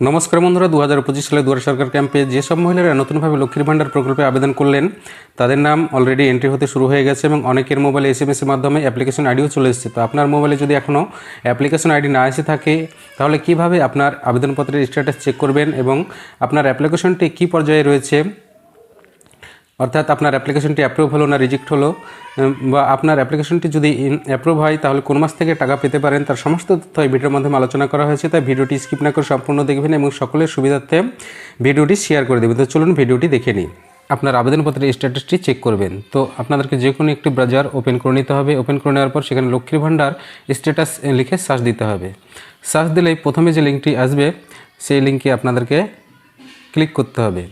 নমস্কার বন্ধুরা দু হাজার পঁচিশ সালে দুয়ার সরকার ক্যাম্পে যেসব মহিলারা নতুনভাবে লক্ষ্মীর ভাণ্ডার প্রকল্পে আবেদন করলেন, তাদের নাম অলরেডি এন্ট্রি হতে শুরু হয়ে গেছে এবং অনেকের মোবাইলে এস এম এসের মাধ্যমে অ্যাপ্লিকেশন আইডিও চলে এসেছে। তো আপনার মোবাইলে যদি এখনও অ্যাপ্লিকেশন আইডি না এসে থাকে, তাহলে কীভাবে আপনার আবেদনপত্রের স্ট্যাটাস চেক করবেন এবং আপনার অ্যাপ্লিকেশনটি কী পর্যায়ে রয়েছে? অর্থাৎ আপনার অ্যাপ্লিকেশনটি অ্যাপ্রুভ হলো না রিজেক্ট হলো বা আপনার অ্যাপ্লিকেশনটি যদি অ্যাপ্রুভ হয়, তাহলে কোন মাস থেকে টাকা পেতে পারেন? তার সমস্ত তথ্য এই ভিডিওর মাধ্যমে আলোচনা করা হয়েছে, তাই ভিডিওটি স্কিপ না করে সম্পূর্ণ দেখবেন এবং সকলের সুবিধার্থে ভিডিওটি শেয়ার করে দেবেন। তো চলুন ভিডিওটি দেখে নিই। আপনার আবেদনপত্রের স্ট্যাটাসটি চেক করবেন। তো আপনাদেরকে যে কোনো একটি ব্রাজার ওপেন করে নিতে হবে। ওপেন করে নেওয়ার পর সেখানে লক্ষ্মীর ভাণ্ডার স্ট্যাটাস লিখে সার্চ দিতে হবে। সার্চ দিলেই প্রথমে যে লিঙ্কটি আসবে, সেই লিঙ্কে আপনাদেরকে ক্লিক করতে হবে।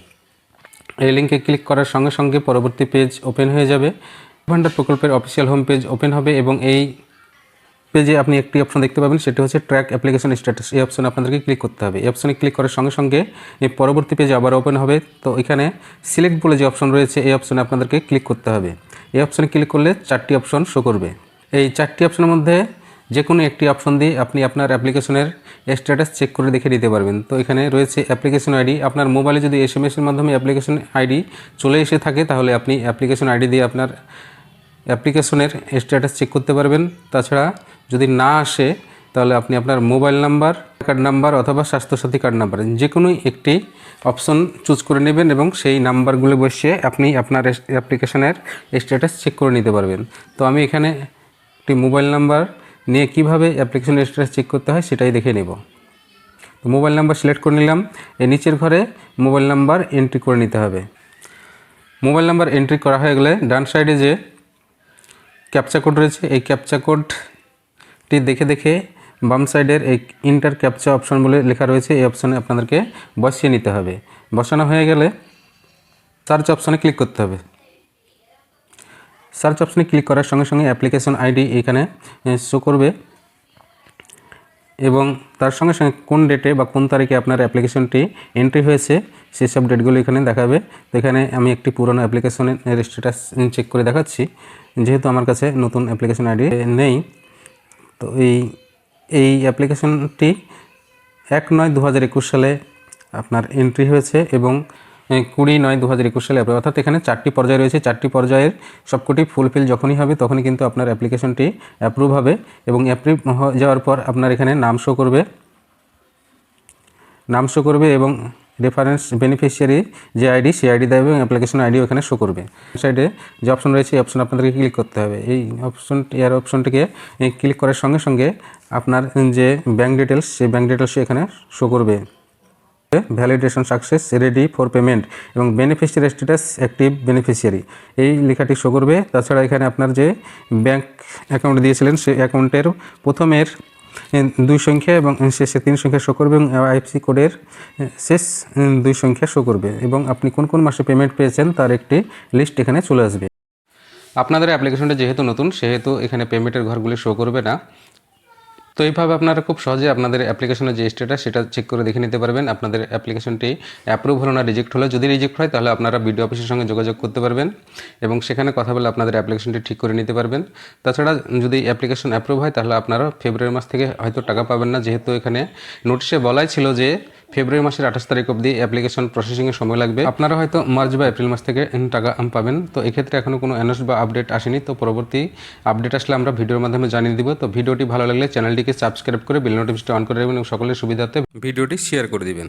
এই লিঙ্কে ক্লিক করার সঙ্গে সঙ্গে পরবর্তী পেজ ওপেন হয়ে যাবে। ভান্ডার প্রকল্পের অফিসিয়াল হোম পেজ ওপেন হবে এবং এই পেজে আপনি একটি অপশন দেখতে পাবেন, সেটি হচ্ছে ট্র্যাক অ্যাপ্লিকেশন স্ট্যাটাস এই অপশনে আপনাদেরকে ক্লিক করতে হবে। এই অপশনে ক্লিক করার সঙ্গে সঙ্গে এই পরবর্তী পেজ আবার ওপেন হবে। তো এখানে সিলেক্ট বলে যে অপশন রয়েছে, এই অপশনে আপনাদেরকে ক্লিক করতে হবে। এই অপশনে ক্লিক করলে চারটি অপশন শো করবে। এই চারটি অপশনের মধ্যে যে কোনো একটি অপশন দিয়ে আপনি আপনার অ্যাপ্লিকেশনের স্ট্যাটাস চেক করে দেখে নিতে পারবেন। তো এখানে রয়েছে অ্যাপ্লিকেশন আইডি আপনার মোবাইলে যদি এস এম এসের মাধ্যমে অ্যাপ্লিকেশন আইডি চলে এসে থাকে, তাহলে আপনি অ্যাপ্লিকেশন আইডি দিয়ে আপনার অ্যাপ্লিকেশনের স্ট্যাটাস চেক করতে পারবেন। তাছাড়া যদি না আসে, তাহলে আপনি আপনার মোবাইল নাম্বার কার্ড নাম্বার অথবা স্বাস্থ্যসাথী কার্ড নাম্বার যে কোনো একটি অপশন চুজ করে নেবেন এবং সেই নাম্বারগুলো বসিয়ে আপনি আপনার অ্যাপ্লিকেশনের স্ট্যাটাস চেক করে নিতে পারবেন। তো আমি এখানে একটি মোবাইল নাম্বার নিয়ে কীভাবে অ্যাপ্লিকেশন স্ট্যাটাস চেক করতে হয় সেটাই দেখে নেব। মোবাইল নাম্বার সিলেক্ট করে নিলাম। এই নিচের ঘরে মোবাইল নাম্বার এন্ট্রি করে নিতে হবে। মোবাইল নাম্বার এন্ট্রি করা হয়ে গেলে ডান সাইডে যে ক্যাপচা কোড রয়েছে, এই ক্যাপচা কোডটি দেখে দেখে বাম সাইডের এই ইন্টার ক্যাপচা অপশন বলে লেখা রয়েছে, এই অপশানে আপনাদেরকে বসিয়ে নিতে হবে। বসানো হয়ে গেলে সার্চ অপশানে ক্লিক করতে হবে। সার্চ অপশনে ক্লিক করার সঙ্গে সঙ্গে অ্যাপ্লিকেশন আইডি এখানে শো করবে। এবং তার সঙ্গে সঙ্গে কোন ডেটে বা কোন তারিখে আপনার অ্যাপ্লিকেশনটি এন্ট্রি হয়েছে সেসব ডেটগুলো এখানে দেখাবে। তো এখানে আমি একটি পুরনো অ্যাপ্লিকেশনের স্ট্যাটাস চেক করে দেখাচ্ছি। যেহেতু আমার কাছে নতুন অ্যাপ্লিকেশন আইডি নেই, তো এই এই অ্যাপ্লিকেশনটি এক নয় দু সালে আপনার এন্ট্রি হয়েছে এবং কুড়ি নয় দু হাজার একুশ সালে। অর্থাৎ এখানে চারটি পর্যায় রয়েছে। চারটি পর্যায়ের সবকটি ফুলফিল যখনই হবে, তখনই কিন্তু আপনার অ্যাপ্লিকেশনটি অ্যাপ্রুভ হবে এবং অ্যাপ্রুভ হয়ে যাওয়ার পর আপনার এখানে নাম শো করবে। নাম শো করবে এবং রেফারেন্স বেনিফিশিয়ারি যে আইডি সেই আইডি দেবে এবং অ্যাপ্লিকেশন আইডিও এখানে শো করবে। সাইডে যে অপশন রয়েছে, এই অপশন আপনাদেরকে ক্লিক করতে হবে। এই অপশন এর অপশনটিকে ক্লিক করার সঙ্গে সঙ্গে আপনার যে ব্যাঙ্ক ডিটেলস সেই ব্যাঙ্ক ডিটেলস এখানে শো করবে। Validation success ready for payment এবং বেনিফিশিয়ারি স্ট্যাটাস অ্যাক্টিভ বেনিফিশিয়ারি এই লেখাটি শো করবে। তাছাড়া এখানে আপনার যে ব্যাংক অ্যাকাউন্ট দিয়েছিলেন, সেই অ্যাকাউন্টের প্রথমের দুই সংখ্যা এবং শেষে তিন সংখ্যা শো করবে এবং আইএফসি কোডের শেষ দুই সংখ্যা শো করবে এবং আপনি কোন কোন মাসে পেমেন্ট পেয়েছেন তার একটি লিস্ট এখানে চলে আসবে। আপনাদের অ্যাপ্লিকেশনটা যেহেতু নতুন, সেহেতু এখানে পেমেন্টের ঘরগুলি শো করবে না। তো এইভাবে আপনারা খুব সহজে আপনাদের অ্যাপ্লিকেশনের যে স্টেটাস সেটা চেক করে দেখে নিতে পারবেন। আপনাদের অ্যাপ্লিকেশনটি অ্যাপ্রুভ হলো না রিজেক্ট হলো। যদি রিজেক্ট হয়, তাহলে আপনারা বিডিও অফিসের সঙ্গে যোগাযোগ করতে পারবেন এবং সেখানে কথা বলে আপনাদের অ্যাপ্লিকেশনটি ঠিক করে নিতে পারবেন। তাছাড়া যদি অ্যাপ্লিকেশন অ্যাপ্রুভ হয়, তাহলে আপনারা ফেব্রুয়ারি মাস থেকে হয়তো টাকা পাবেন না। যেহেতু এখানে নোটিশে বলাই ছিল যে ফেব্রুয়ারি মাসের আঠাশ তারিখ অবধি অ্যাপ্লিকেশন প্রসেসিংয়ে সময় লাগবে। আপনারা হয়তো মার্চ বা এপ্রিল মাস থেকে টাকা পাবেন। তো এক্ষেত্রে এখনও কোনো অ্যানাউন্স বা আপডেট আসেনি। তো পরবর্তী আপডেট আসলে আমরা ভিডিওর মাধ্যমে জানিয়ে দিব। তো ভিডিওটি ভালো লাগলে চ্যানেলটিকে সাবস্ক্রাইব করে বেল নোটিফিকেশনটা অন করে দেবেন এবং সকলের সুবিধাতে ভিডিওটি শেয়ার করে দিবেন।